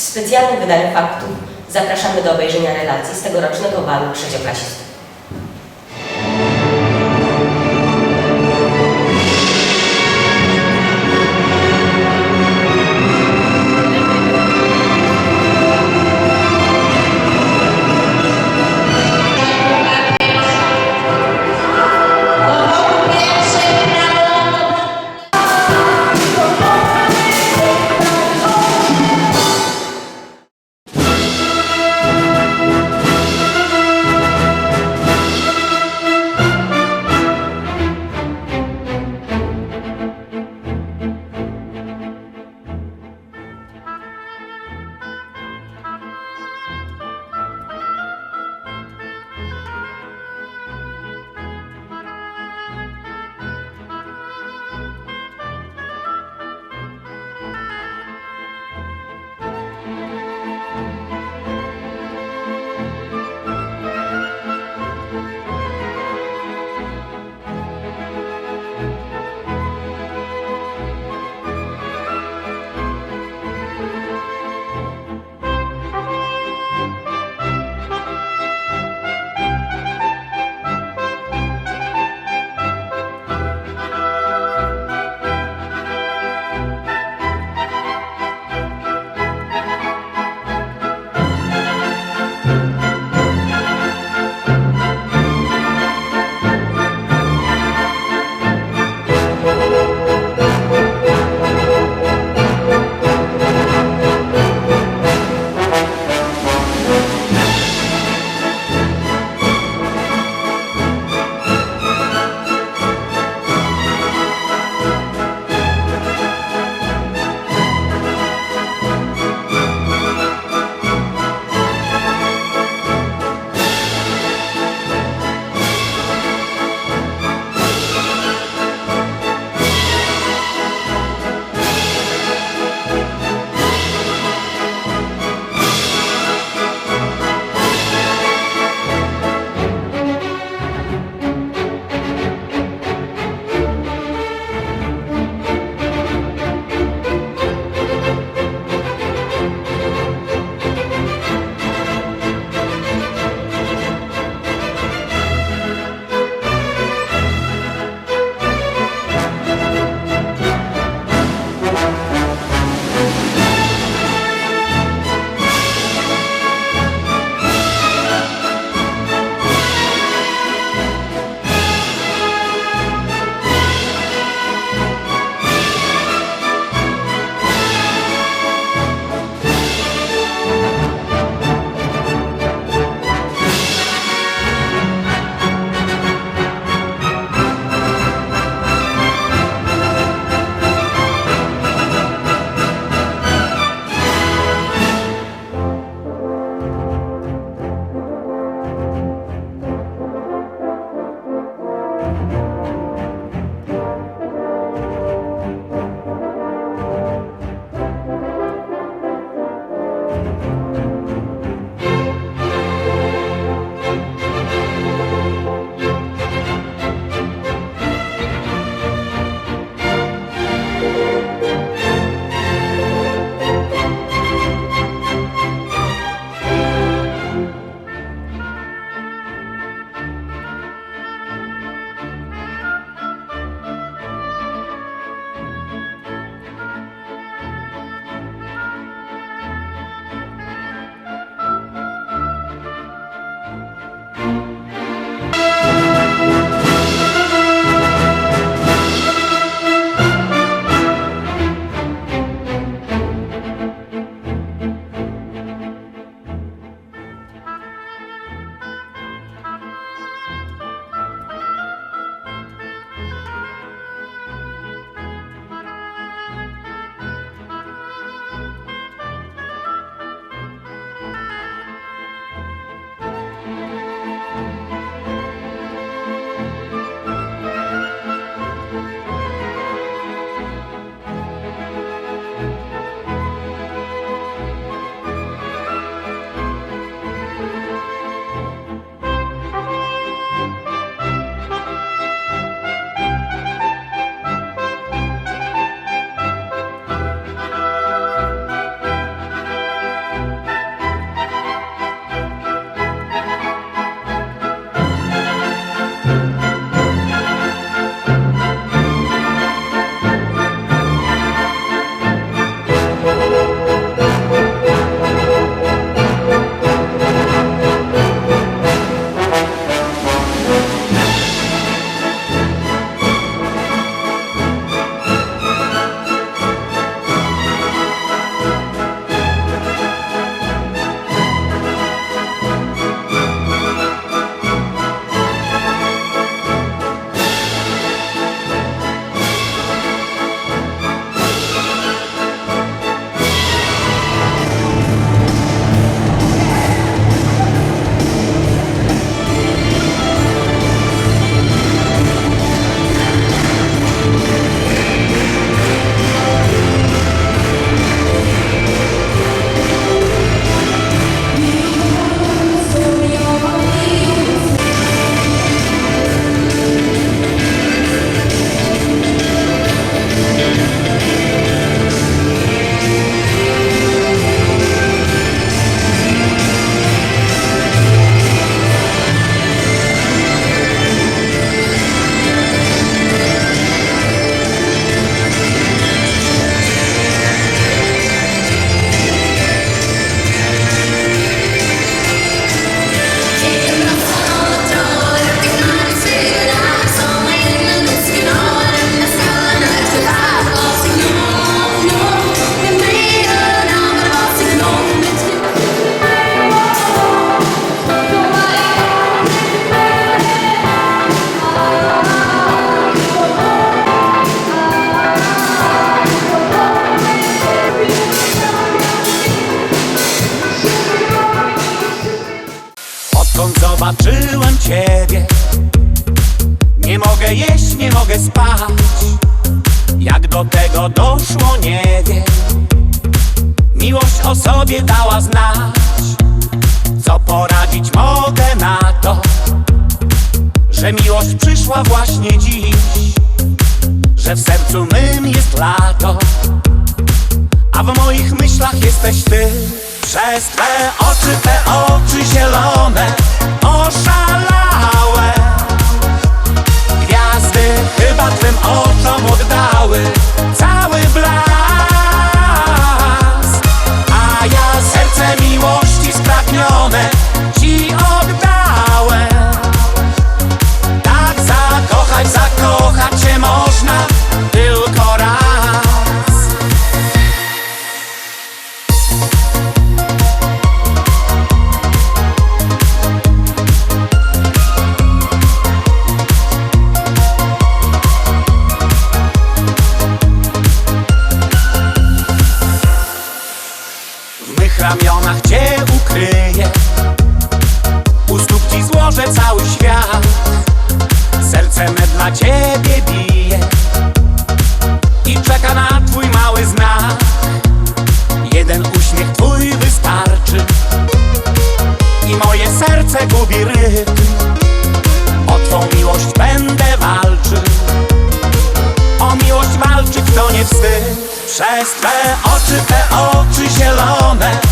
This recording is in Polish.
W specjalnym wydaniu faktów zapraszamy do obejrzenia relacji z tegorocznego balu trzecioklasistów. Spać. Jak do tego doszło, nie wiem. Miłość o sobie dała znać. Co poradzić mogę na to Że miłość przyszła właśnie dziś. Że w sercu mym jest lato A w moich myślach jesteś ty. Przez twe oczy, te oczy zielone Oszalałe Gwiazdy chyba twym oczom oddały Cały blask jest, te oczy, te oczy zielone?